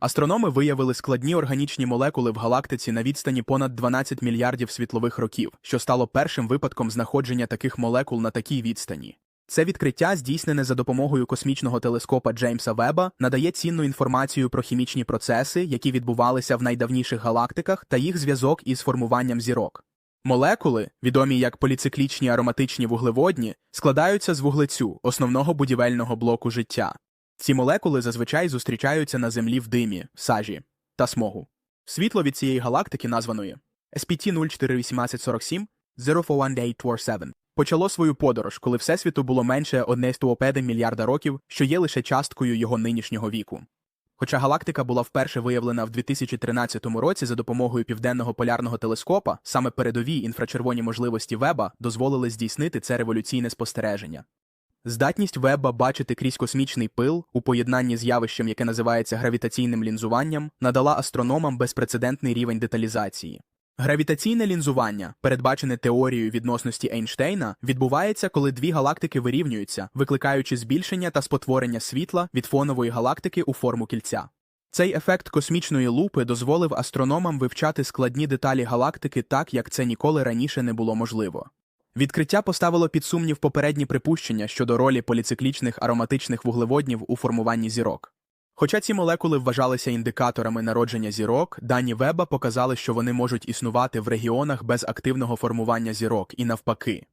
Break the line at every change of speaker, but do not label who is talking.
Астрономи виявили складні органічні молекули в галактиці на відстані понад 12 мільярдів світлових років, що стало першим випадком знаходження таких молекул на такій відстані. Це відкриття, здійснене за допомогою космічного телескопа Джеймса Веба, надає цінну інформацію про хімічні процеси, які відбувалися в найдавніших галактиках, та їх зв'язок із формуванням зірок. Молекули, відомі як поліциклічні ароматичні вуглеводні, складаються з вуглецю, основного будівельного блоку життя. Ці молекули зазвичай зустрічаються на Землі в димі, сажі та смогу. Світло від цієї галактики, названої SPT 041847 041847, почало свою подорож, коли Всесвіту було менше 1,1 мільярда років, що є лише часткою його нинішнього віку. Хоча галактика була вперше виявлена в 2013 році за допомогою південного полярного телескопа, саме передові інфрачервоні можливості Веба дозволили здійснити це революційне спостереження. Здатність Веба бачити крізь космічний пил у поєднанні з явищем, яке називається гравітаційним лінзуванням, надала астрономам безпрецедентний рівень деталізації. Гравітаційне лінзування, передбачене теорією відносності Ейнштейна, відбувається, коли дві галактики вирівнюються, викликаючи збільшення та спотворення світла від фонової галактики у форму кільця. Цей ефект космічної лупи дозволив астрономам вивчати складні деталі галактики так, як це ніколи раніше не було можливо. Відкриття поставило під сумнів попередні припущення щодо ролі поліциклічних ароматичних вуглеводнів у формуванні зірок. Хоча ці молекули вважалися індикаторами народження зірок, дані Веба показали, що вони можуть існувати в регіонах без активного формування зірок і навпаки.